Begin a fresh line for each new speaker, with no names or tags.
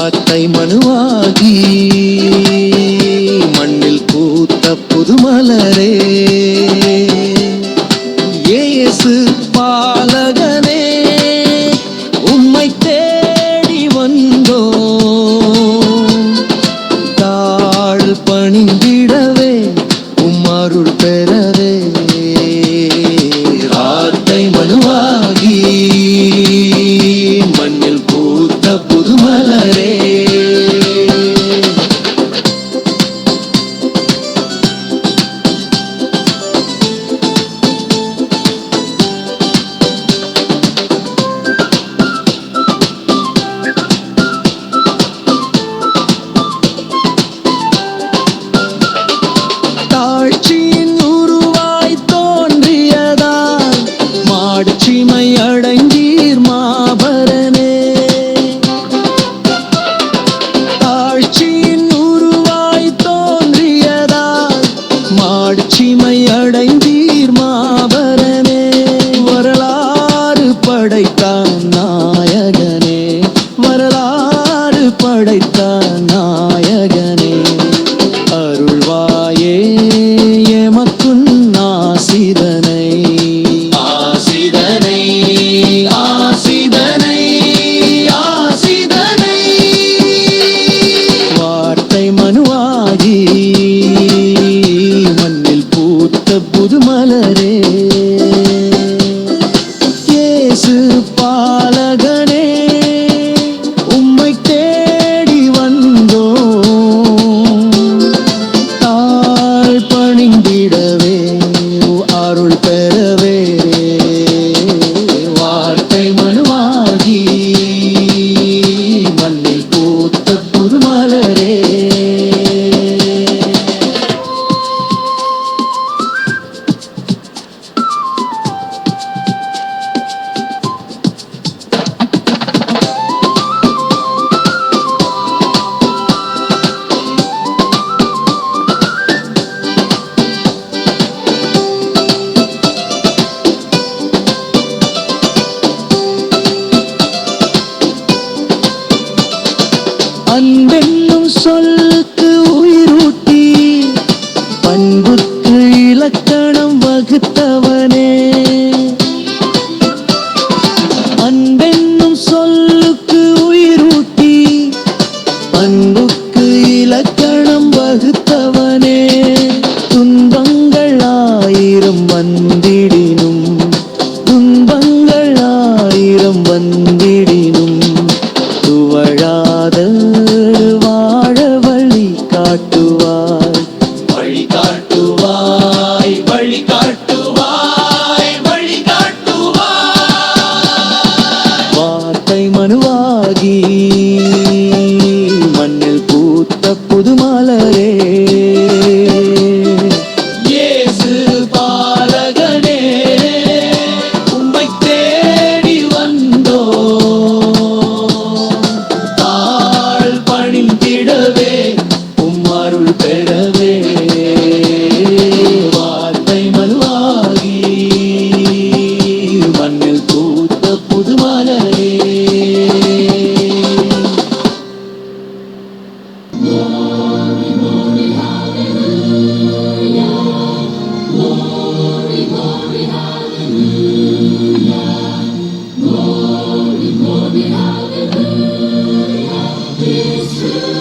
வார்த்தை மனுவாகி மண்ணில் பூத்த புது மலரே ஏசு பாலகனே உம்மை தேடி வந்தோ. தாழ் பணிந்திடவே உம்மாருள் பெறவே. வார்த்தை மனுவாகி மலர் Ти